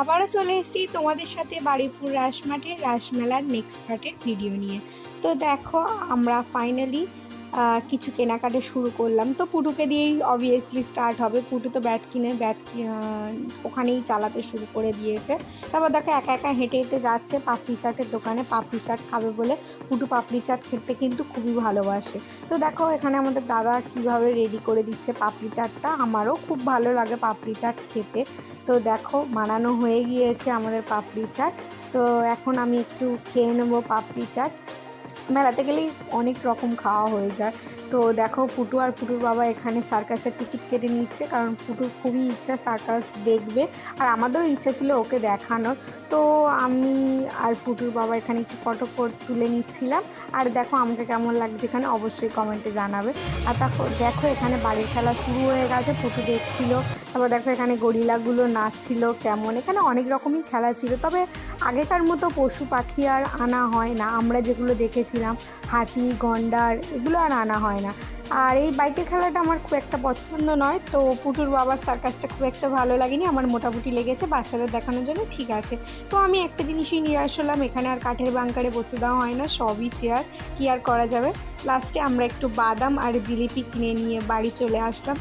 আবারও চলে এসেছি তোমাদের সাথে বাড়িপুর রাসমাঠের রাসমেলার নেক্সট পার্টের ভিডিও নিয়ে। তো দেখো, আমরা ফাইনালি কিছু কেনাকাটা শুরু করলাম। তো পুটুকে দিয়েই অবভিয়াসলি স্টার্ট হবে। পুটু তো ব্যাট কিনে ব্যাট ওখানেই চালাতে শুরু করে দিয়েছে। তারপর দেখো একা একা হেঁটে হেঁটে যাচ্ছে, পাপড়ি চাটের দোকানে পাপড়ি চাট খাবে বলে পুটু পাপড়ি চাট খেতে কিন্তু খুবই ভালোবাসে। তো দেখো এখানে আমাদের দাদা কীভাবে রেডি করে দিচ্ছে পাপড়ি চাটটা। আমারও খুব ভালো লাগে পাপড়ি চাট খেতে। তো দেখো বানানো হয়ে গিয়েছে আমাদের পাপড়ি চাট। তো এখন আমি একটু খেয়ে নেব পাপড়ি চাট। মেলাতে গেলেই অনেক রকম খাওয়া হয়ে যায়। তো দেখো পুটু আর পুটুর বাবা এখানে সার্কাসের টিকিট কেটে নিচ্ছে, কারণ পুটুর খুবই ইচ্ছা সার্কাস দেখবে। আর আমাদেরও ইচ্ছা ছিল ওকে দেখানোর। তো আমি আর পুটুর বাবা এখানে একটু ফটো তুলে নিচ্ছিলাম। আর দেখো আমাকে কেমন লাগছে এখানে, অবশ্যই কমেন্টে জানাবে। আর দেখো দেখো এখানে বাড়ির খেলা শুরু হয়ে গেছে পুটু দেখছিল। তারপর দেখো এখানে গরিলাগুলো নাচছিল কেমন। এখানে অনেক রকমই খেলা ছিল, তবে আগেকার মতো পশু পাখি আর আনা হয় না। আমরা যেগুলো দেখেছিলাম হাতি, গন্ডার, এগুলো আর আনা হয় না। আর এই বাইকের খেলাটা আমার খুব একটা পছন্দ নয়, তো পুটুর বাবার সার্কাসটা খুব একটা ভালো লাগেনি, আমার মোটামুটি লেগেছে, বাচ্চাদের দেখানোর জন্য ঠিক আছে। তো আমি একটা জিনিসই নিরাশ হলাম, এখানে আর কাঠের বাঙ্কারে বসে দেওয়া হয় না, সবই চেয়ার, কি আর করা যাবে। লাস্টে আমরা একটু বাদাম আর জিলিপি কিনে নিয়ে বাড়ি চলে আসলাম।